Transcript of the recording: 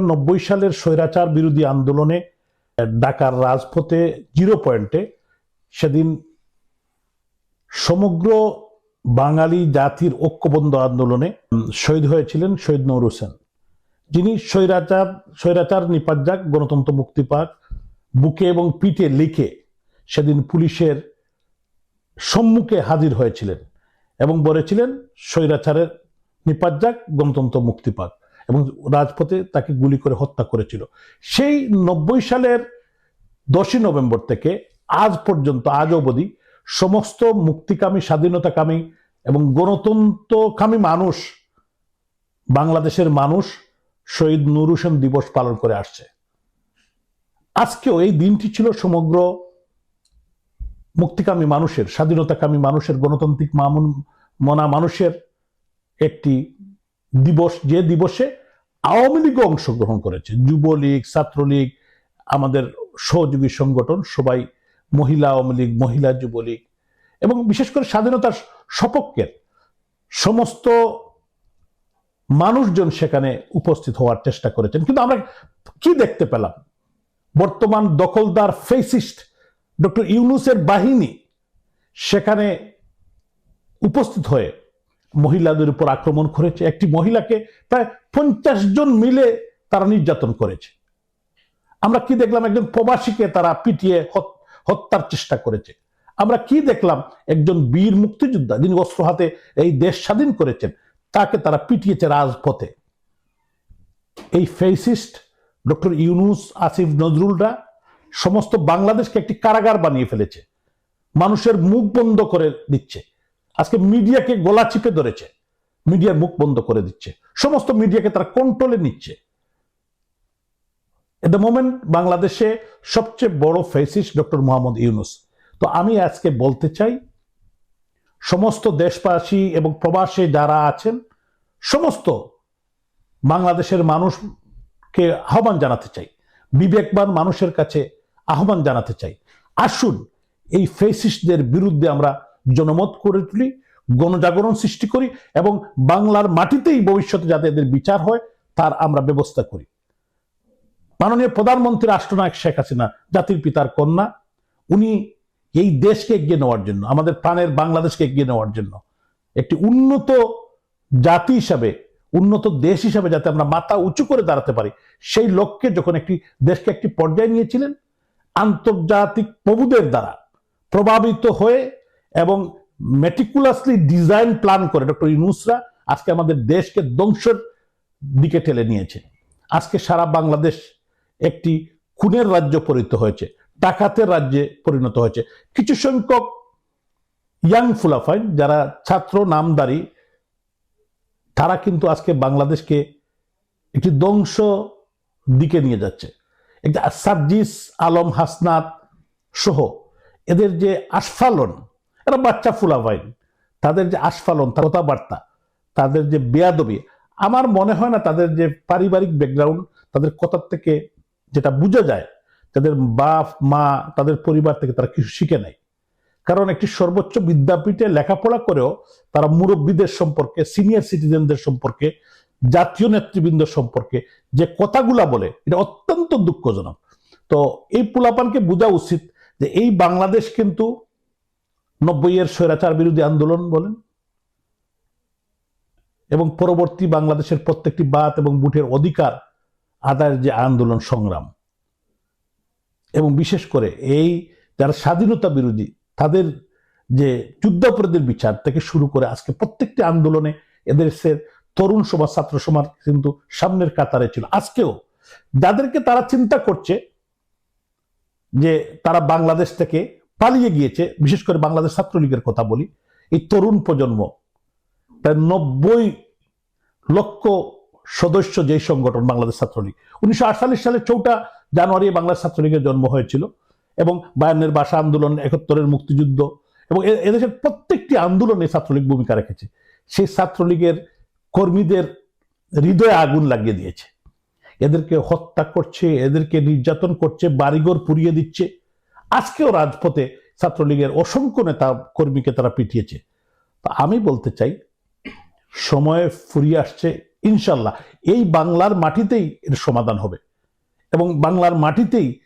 নব্বই সালের স্বৈরাচার বিরোধী আন্দোলনে ঢাকার রাজপথে জিরো পয়েন্টে সেদিন সমগ্র বাঙালি জাতির ঐক্যবদ্ধ আন্দোলনে শহীদ হয়েছিলেন শহীদ নৌর হোসেন। যিনি স্বৈরাচার স্বৈরাচার নিপাত যাক, গণতন্ত্র মুক্তি পাক, বুকে এবং পিঠে লিখে সেদিন পুলিশের সম্মুখে হাজির হয়েছিলেন এবং বলেছিলেন, স্বৈরাচারের নিপাত যাক, গণতন্ত্র মুক্তি পাক। এবং রাজপথে তাকে গুলি করে হত্যা করেছিল। সেই নব্বই সালের দশই নভেম্বর থেকে আজ পর্যন্ত, আজ অবধি সমস্ত মুক্তিকামী, স্বাধীনতাকামী এবং গণতন্ত্রকামী মানুষ, বাংলাদেশের মানুষ শহীদ নুর হোসেন দিবস পালন করে আসছে। আজকেও এই দিনটি ছিল সমগ্র মুক্তিকামী মানুষের, স্বাধীনতাকামী মানুষের, গণতান্ত্রিক মনা মানুষের একটি দিবস, যে দিবসে আওয়ামী লীগও অংশগ্রহণ করেছে। যুবলীগ, ছাত্রলীগ, আমাদের সহযোগী সংগঠন, সবাই মহিলা আওয়ামী লীগ, মহিলা যুবলীগ এবং বিশেষ করে স্বাধীনতার সপক্ষের সমস্ত মানুষজন সেখানে উপস্থিত হওয়ার চেষ্টা করেছেন। কিন্তু আমরা কি দেখতে পেলাম? বর্তমান দখলদার ফেসিস্ট ডক্টর ইউনুসের বাহিনী সেখানে উপস্থিত হয়ে মহিলাদের উপর আক্রমণ করেছে। একটি মহিলাকে প্রায় পঞ্চাশ জন মিলে তারা নির্যাতন করেছে। আমরা কি দেখলাম? একজন প্রবাসীকে তারা পিটিয়ে হত্যার চেষ্টা করেছে। আমরা কি দেখলাম? একজন বীর মুক্তিযোদ্ধা যিনি অস্ত্র হাতে এই দেশ স্বাধীন করেছেন, তাকে তারা পিটিয়েছে রাজপথে। এই ফেসিস্ট ডক্টর ইউনুস, আসিফ নজরুলরা সমস্ত বাংলাদেশকে একটি কারাগার বানিয়ে ফেলেছে। মানুষের মুখ বন্ধ করে দিচ্ছে। আজকে মিডিয়াকে গলা চিপে ধরেছে। মিডিয়ার মুখ বন্ধ করে দিচ্ছে। সমস্ত মিডিয়াকে তারা কন্ট্রোলে নিচ্ছে। এট দ্য মোমেন্ট বাংলাদেশে সবচেয়ে বড় ফেসিস ডক্টর মোহাম্মদ ইউনুস। তো আমি আজকে বলতে চাই, সমস্ত দেশবাসী এবং প্রবাসে যারা আছেন, সমস্ত বাংলাদেশের মানুষকে আহ্বান জানাতে চাই। বিবেকবান মানুষের কাছে আহ্বান জানাতে চাই। আসুন, এই ফেসিস্টদের বিরুদ্ধে আমরা জনমত করে তুলি, গণজাগরণ সৃষ্টি করি এবং বাংলার মাটিতেই ভবিষ্যতে যাতে এদের বিচার হয়, তার আমরা ব্যবস্থা করি। মাননীয় প্রধানমন্ত্রী রাষ্ট্রনায়ক শেখ হাসিনা, জাতির পিতার কন্যা, উনি এই দেশকে এগিয়ে নেওয়ার জন্য, আমাদের প্রাণের বাংলাদেশকে এগিয়ে নেওয়ার জন্য, একটি উন্নত জাতি হিসাবে, উন্নত দেশ হিসাবে যাতে আমরা মাথা উঁচু করে দাঁড়াতে পারি, সেই লক্ষ্যে যখন একটি দেশকে একটি পর্যায়ে নিয়েছিলেন, আন্তর্জাতিক প্রভুদের দ্বারা প্রভাবিত হয়ে এবং মেটিকুলাসলি ডিজাইন প্ল্যান করে ডক্টর ইউনুসরা আজকে আমাদের দেশকে ধ্বংসের দিকে ঠেলে নিয়েছে। আজকে সারা বাংলাদেশ একটি খুনের রাজ্য পরিণত হয়েছে, ডাকাতের রাজ্যে পরিণত হয়েছে। কিছু সংখ্যক ইয়াং ফুলাফাইন যারা ছাত্র, নামদারি, তারা কিন্তু আজকে বাংলাদেশকে একটি ধ্বংস দিকে নিয়ে যাচ্ছে। একটা সার্জিস আলম হাসনাত সহ এদের যে আস্ফালন এরা বাচ্চা ফুলাফাইন তাদের যে আস্ফালন কথাবার্তা, তাদের যে বেয়াদবি, আমার মনে হয় না তাদের যে পারিবারিক ব্যাকগ্রাউন্ড তাদের কথার থেকে যেটা বোঝা যায়, তাদের বাপ, মা, তাদের পরিবার থেকে তারা কিছু শিখে নেয়। কারণ একটি সর্বোচ্চ বিদ্যাপীঠে লেখাপড়া করেও তারা মুরব্বীদের সম্পর্কে সিনিয়র সিটিজেনদের সম্পর্কে, জাতীয় নেতৃবৃন্দ সম্পর্কে যে কথাগুলা বলে, এটা অত্যন্ত দুঃখজনক। তো এই পোলাপানকে বোঝা উচিত যে এই বাংলাদেশ কিন্তু নব্বইয়ের স্বৈরাচার বিরোধী আন্দোলন বলেন। এবং পরবর্তী বাংলাদেশের প্রত্যেকটি বাত এবং বুটের অধিকার আদায়ের যে আন্দোলন সংগ্রাম। এবং বিশেষ করে এই যারা স্বাধীনতা বিরোধী, তাদের যে যুদ্ধাপরাধীর বিচার থেকে শুরু করে আজকে প্রত্যেকটি আন্দোলনে এদের তরুণ সমাজ, ছাত্র সমাজ কিন্তু সামনের কাতারে ছিল। আজকেও যাদেরকে তারা চিন্তা করছে যে তারা বাংলাদেশ থেকে পালিয়ে গিয়েছে, বিশেষ করে বাংলাদেশ ছাত্রলীগের কথা বলি, এই তরুণ প্রজন্ম, প্রায় নব্বই লক্ষ সদস্য যেই সংগঠন বাংলাদেশ ছাত্রলীগ। উনিশশো আটচল্লিশ সালে চৌঠা জানুয়ারি বাংলাদেশ ছাত্রলীগের জন্ম হয়েছিল এবং বায়ান্নের ভাষা আন্দোলন, একাত্তরের মুক্তিযুদ্ধ এবং এদেশের প্রত্যেকটি আন্দোলনে ছাত্রলীগ ভূমিকা রেখেছে। সেই ছাত্রলীগের কর্মীদের হৃদয়ে আগুন লাগিয়ে দিয়েছে। এদেরকে হত্যা করছে, এদেরকে নির্যাতন করছে, বাড়িঘর পুড়িয়ে দিচ্ছে আজকেও রাজপথে ছাত্রলীগের অসংখ্য নেতা কর্মীকে তারা পিটিয়েছে। তা আমি বলতে চাই, সময়ে ফুরিয়ে আসছে, ইনশাল্লাহ। এই বাংলার মাটিতেই এর সমাধান হবে। এবং বাংলার মাটিতেই